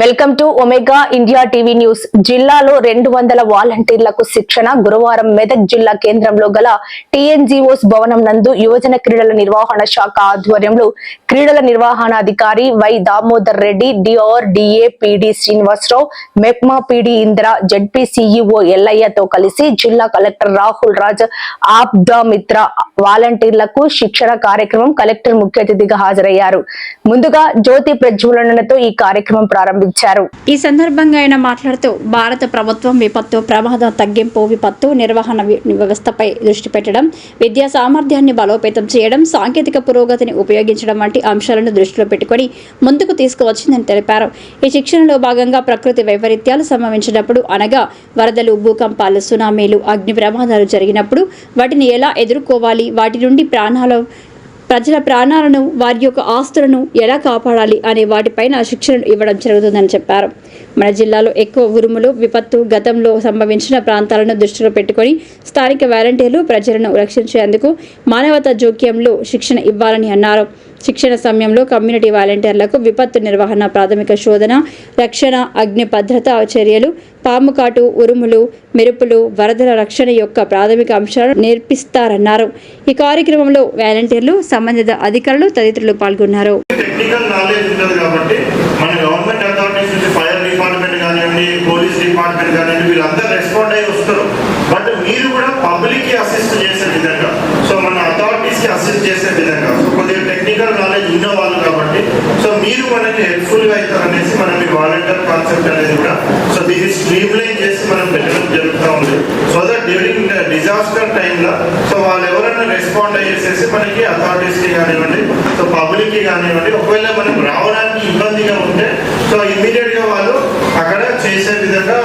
Welcome to Omega India TV news. జిల్లాలో రెండు వందల వాలంటీర్లకు శిక్షణ గురువారం మెదక్ జిల్లా కేంద్రంలో గల టీఎన్జిఓస్ భవనం నందు యువజన క్రీడల నిర్వహణ శాఖ ఆధ్వర్యంలో క్రీడల నిర్వహణాధికారి Y Damodar Reddy DR DA PD Srinivasarao MEPMA PD Indra ZP CEO ఎల్లయ్యతో కలిసి జిల్లా కలెక్టర్ రాహుల్ రాజ్ ఆప్దా మిత్ర వాలంటీర్లకు శిక్షణ కార్యక్రమం కలెక్టర్ ముఖ్య అతిథిగా హాజరయ్యారు. ముందుగా జ్యోతి ప్రజ్వలనతో ఈ కార్యక్రమం పిలుపునిచ్చారు ఈ సందర్భంగా ఆయన మాట్లాడుతూ భారత ప్రభుత్వం విపత్తు ప్రమాద తగ్గింపు విపత్తు నిర్వహణ వ్యవస్థపై దృష్టి పెట్టడం విద్యా సామర్థ్యాన్ని బలోపేతం చేయడం సాంకేతిక పురోగతిని ఉపయోగించడం వంటి అంశాలను దృష్టిలో పెట్టుకొని ముందుకు తీసుకువచ్చిందని తెలిపారు. ఈ శిక్షణలో భాగంగా ప్రకృతి వైపరీత్యాలు సంభవించినప్పుడు అనగా వరదలు భూకంపాలు సునామీలు అగ్ని ప్రమాదాలు జరిగినప్పుడు వాటిని ఎలా ఎదుర్కోవాలి? వాటి నుండి ప్రాణాలు ప్రజల ప్రాణాలను వారి యొక్క ఆస్తులను ఎలా కాపాడాలి అనే వాటిపైన శిక్షణ ఇవ్వడం జరుగుతుందని చెప్పారు. మన జిల్లాలో ఎక్కువ ఉరుములు విపత్తు గతంలో సంభవించిన ప్రాంతాలను దృష్టిలో పెట్టుకొని స్థానిక వాలంటీర్లు ప్రజలను రక్షించేందుకు మానవతా జోక్యంలో శిక్షణ ఇవ్వాలని అన్నారు. శిక్షణ సమయంలో కమ్యూనిటీ వాలంటీర్లకు విపత్తు నిర్వహణ ప్రాథమిక శోధన రక్షణ అగ్ని భద్రతా చర్యలు పాము కాటు ఉరుములు మెరుపులు వరదల రక్షణ యొక్క ప్రాథమిక అంశాలను నేర్పిస్తారన్నారు. ఈ కార్యక్రమంలో వాలంటీర్లు సంబంధిత అధికారులు తదితరులు పాల్గొన్నారు. టెక్నికల్ నాలెడ్జ్ ఉంటుంది కాబట్టి మన గవర్నమెంట్ అథారిటీస్ నుంచి ఫైర్ డిపార్ట్మెంట్ కానివ్వండి పోలీస్ డిపార్ట్మెంట్ కానివ్వండి వీళ్ళందరూ రెస్పాండ్ అయ్యి వస్తారు. బట్ మీరు కూడా పబ్లిక్ అసిస్ట్ చేసే విధంగా సో అసిస్ట్ చేసే విధంగా సో కొద్దిగా టెక్నికల్ నాలెడ్జ్ ఉన్నవాళ్ళు కాబట్టి సో మీరు మనకి హెల్ప్ఫుల్గా అవుతారనేసి అవుతారు అనేసి మనం ఈ వాలంటీర్ కాన్సెప్ట్ అనేది కూడా సో దీన్ని స్ట్రీమ్లైన్ చేసి మనం పెట్టడం జరుగుతూ ఉంది. సో దట్ డ్యూరింగ్ డిజాస్టర్ టైంలో సో వాళ్ళు ఎవరైనా రెస్పాండ్ అయ్యేసేసి మనకి అథారిటీస్కి కానివ్వండి సో పబ్లిక్కి కానివ్వండి ఒకవేళ మనం రావడానికి ఇబ్బందిగా ఉంటే సో ఇమీడియట్గా వాళ్ళు అక్కడ చేసే విధంగా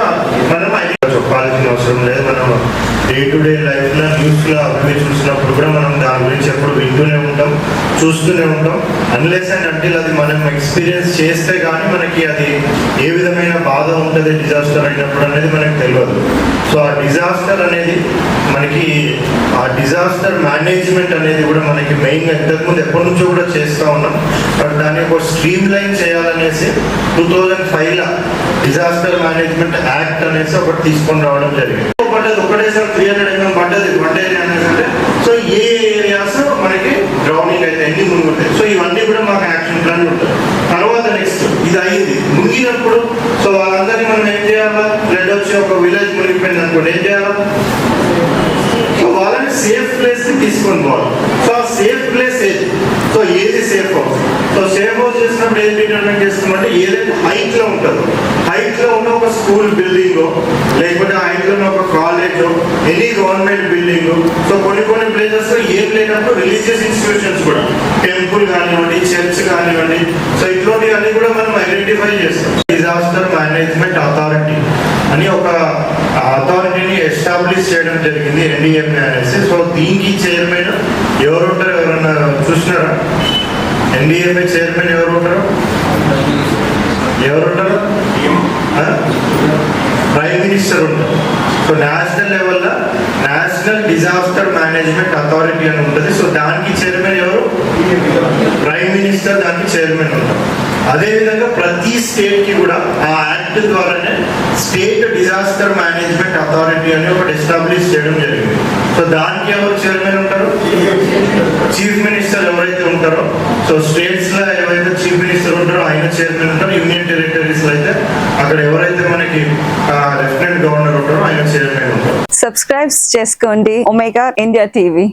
చెప్పాల్సిన అవసరం లేదు. మనం డే టు డే లైఫ్లో లో లో అవి చూసినప్పుడు కూడా మనం దాని గురించి ఎప్పుడు వింటూనే ఉంటాం చూస్తూనే ఉంటాం. అన్లెస్ అండ్ అంటే అది మనం ఎక్స్పీరియన్స్ చేస్తే కానీ మనకి అది ఏ విధమైన ఉంటుంది డిజాస్టర్ అయినప్పుడు అనేది మనకు తెలియదు సో ఆ డిజాస్టర్ అనేది మనకి ఆ డిజాస్టర్ మేనేజ్మెంట్ అనేది కూడా మనకి మెయిన్గా ఇంతకుముందు ఎప్పటి నుంచో కూడా చేస్తూ ఉన్నాం. బట్ దాన్ని ఒక స్ట్రీమ్ లైన్ చేయాలనేసి టూ థౌజండ్ ఫైవ్లో డిజాస్టర్ మేనేజ్మెంట్ యాక్ట్ అనేసి ఒకటి తీసుకొని రావడం జరిగింది. ఒకటే ఒకటేసారి త్రీ ఒక విలేజ్ మునిగిపోయింది అనుకోండి ఏం చేయాలి? సో వాళ్ళని సేఫ్ ప్లేస్ తీసుకొని పోవాలి. సో ఆ సేఫ్ ప్లేస్ ఏది సో ఏది safe house so safe house చేసినప్పుడు ఏది ట్రీట్మెంట్ చేస్తామంటే ఏదైతే హైట్లో ఉంటుందో. హైట్లో ఉన్న ఒక స్కూల్ బిల్డింగ్ లేకపోతే హైట్లో ఉన్న ఒక college any government building so కొన్ని కొన్ని ప్లేసెస్లో ఏం లేనప్పుడు రిలీజియస్ ఇన్స్టిట్యూషన్స్ కూడా టెంపుల్ కానివ్వండి చర్చ్ కానివ్వండి సో ఇట్లాంటివన్నీ కూడా మనం ఐడెంటిఫై చేస్తాం. డిజాస్టర్ మేనేజ్మెంట్ అథారిటీ అని ఒక అథారిటీని ఎస్టాబ్లిష్ చేయడం జరిగింది ఎన్డీఎంఏ అనేసి. సో దీనికి చైర్మన్ ఎవరు ఉంటారు ఎవరన్నా చూసినారా? ఎన్డీఎంఏ చైర్మన్ ఎవరు ఉంటారు ఎవరు ఉంటారు ప్రైమ్ మినిస్టర్ ఉంటారు. సో నేషనల్ లెవెల్లో నేషనల్ డిజాస్టర్ మేనేజ్మెంట్ అథారిటీ అని ఉంటుంది. సో దానికి చైర్మన్ ఎవరు? ప్రైమ్ మినిస్టర్ దానికి చైర్మన్ ఉంటారు. అదేవిధంగా ప్రతి స్టేట్కి కూడా ఆ యాక్ట్ ద్వారానే స్టేట్ డిజాస్టర్ మేనేజ్మెంట్ అథారిటీ అని ఒకటి ఎస్టాబ్లిష్ చేయడం జరిగింది. సో దానికి ఎవరు చైర్మన్ ఉంటారు? చీఫ్ మినిస్టర్ ఎవరైతే ఉంటారో సో స్టేట్స్లో ఎవరైతే చీఫ్ మినిస్టర్ ఉంటారో ఆయన చైర్మన్ ఉంటారు యూనియన్ టెరిటరీస్లో అయితే అక్కడ ఎవరైతే మనకి లెఫ్టినెంట్ గవర్నర్ ఉంటారో ఆయన చైర్మన్ ఉంటారు. సబ్స్క్రైబ్ చేసుకోండి. Omega India TV